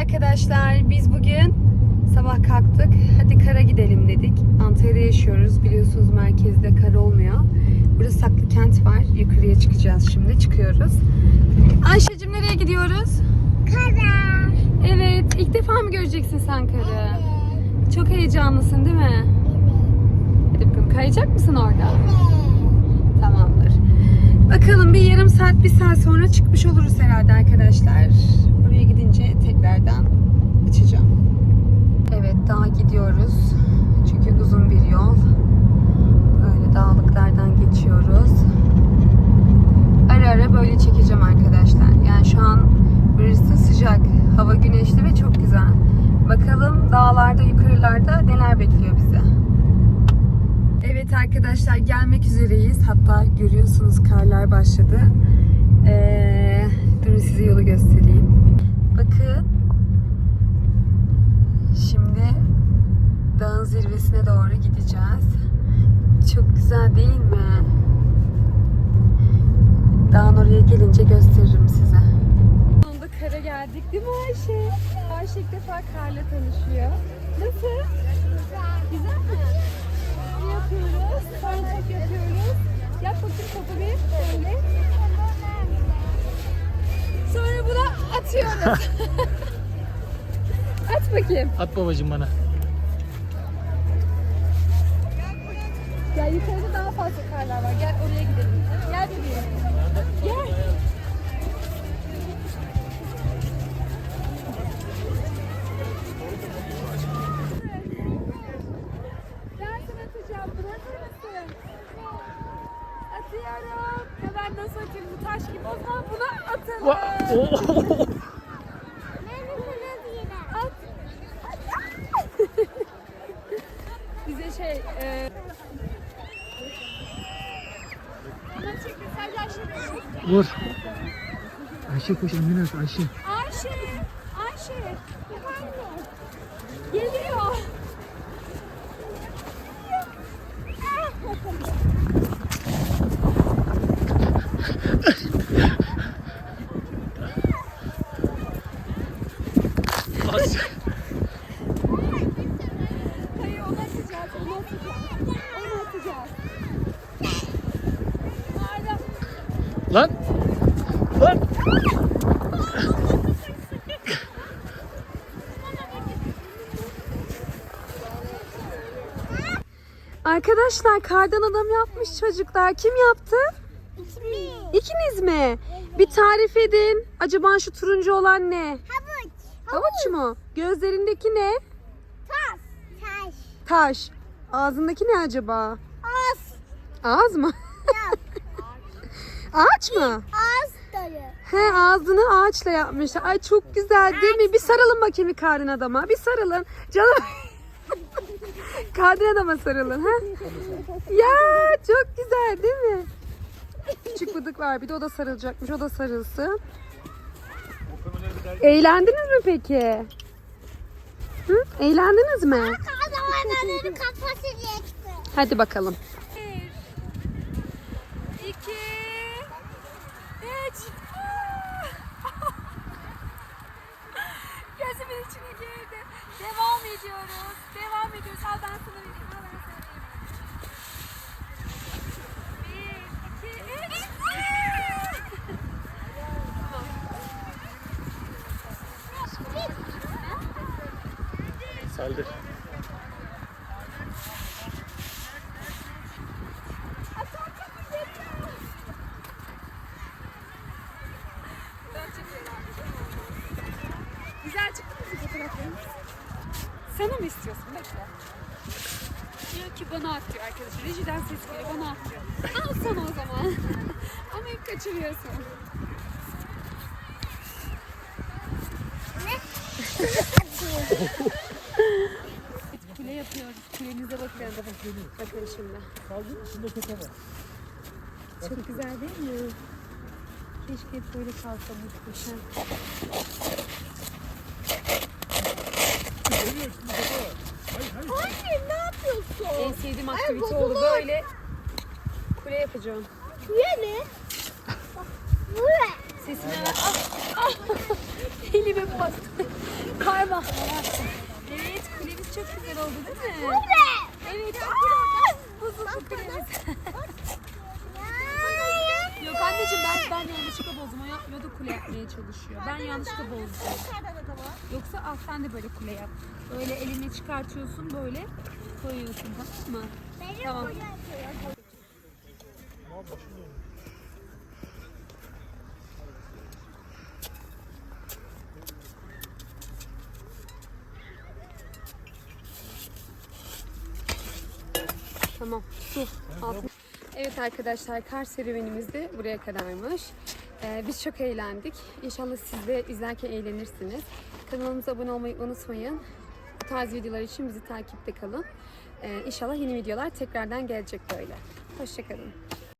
arkadaşlar. Biz bugün sabah kalktık. Hadi kara gidelim dedik. Antalya'da yaşıyoruz. Biliyorsunuz merkezde kar olmuyor. Burada saklı kent var. Yukarıya çıkacağız şimdi. Çıkıyoruz. Ayşe'cim nereye gidiyoruz? Kara. Evet. ilk defa mı göreceksin sen karı? Çok heyecanlısın değil mi? Hadi bakalım kayacak mısın orada? Tamamdır. Bakalım bir yarım saat, bir saat sonra çıkmış oluruz herhalde arkadaşlar. Oraya gidince tekrardan açacağım. Evet daha gidiyoruz. Çünkü uzun bir yol. Böyle dağlıklardan geçiyoruz. Ara ara böyle çekeceğim arkadaşlar. Yani şu an burası sıcak. Hava güneşli ve çok güzel. Bakalım dağlarda, yukarılarda neler bekliyor bizi. Evet arkadaşlar gelmek üzereyiz. Hatta görüyorsunuz karlar başladı. Ee, durun size yolu göstereyim. Bakın. Şimdi dağın zirvesine doğru gideceğiz. Çok güzel değil mi? Dağın oraya gelince gösteririm size. Sonunda kara geldik değil mi Ayşe? Ayşe ilk defa karla tanışıyor. Nasıl? Güzel mi? Ne yapıyoruz? Top yapıyoruz. Yap bakayım topu bir. Böyle. Sonra buna atıyoruz. At bakayım. At babacım bana. Ya yukarıda daha fazla karlar var. Gel oraya gidelim. Gel bebeğim. Gel. Ben? Atıyorum. Hemen nasıl atayım bu taş gibi. O zaman buna atalım. Şey... E... Hemen çekme. Sen Ayşe. Vur. Ayşe koş Emine Ayşe. Ayşe. Ayşe. Efendim. Geliyor. As. Hayır onu atacağız. Onu atacağız. Onu atacağız. Arda. Lan. Lan. Arkadaşlar kardan adam yapmış çocuklar. Kim yaptı? İkiniz mi? Bir tarif edin. Acaba şu turuncu olan ne? Havuç. Havuç mu? Gözlerindeki ne? Taş. Ağzındaki ne acaba? Az. Ağız mı? Ağaç mı? Dolu. He ağzını ağaçla yapmışlar. Ay çok güzel değil mi? Bir sarılın bakayım bir kardan adama. Bir sarılın. Canım. kardan adama sarılın. Ha? Ya çok güzel değil mi? Küçük bıdık var bir de o da sarılacakmış. O da sarılsın. Eğlendiniz mi peki? Hı? Eğlendiniz mi? Adamların kafası geçti. Hadi bakalım. Bir, iki, üç. Gözümün içine girdi. Devam ediyoruz. Devam ediyoruz. Al ben sana vereyim. Al ben sana vereyim. Saldır. Güzel çıktı mı fotoğraflarımız? Sana mı istiyorsun? Bekle. Diyor ki bana at diyor arkadaşlar. Rejiden ses geliyor bana at diyor. Al sana o zaman. Ama hep kaçırıyorsun. Kule yapıyoruz. Kulemize bakın. Bakın şimdi. Çok güzel değil mi? Keşke hep böyle kalsa muhteşem. Anne ne yapıyorsun? En sevdiğim aktivite oldu. Böyle kule yapacağım. Buraya ne? Buraya. Sesini ver. Ah, ah. Elime bastı. Kayma. Evet kulemiz çok güzel oldu değil mi? Evet. Bozuldu kulemiz. Yok anneciğim ben, ben yanlışlıkla bozdum. O yapmıyordu kule yapmaya çalışıyor. Ben yanlışlıkla bozdum. Yoksa al sen de böyle kule yap. Böyle elini çıkartıyorsun böyle koyuyorsun tamam mı? Tamam. Tamam. Su. Evet arkadaşlar kar serüvenimiz de buraya kadarmış. Ee, biz çok eğlendik. İnşallah siz de izlerken eğlenirsiniz. Kanalımıza abone olmayı unutmayın. Bu tarz videolar için bizi takipte kalın. Ee, inşallah yeni videolar tekrardan gelecek böyle. Hoşçakalın.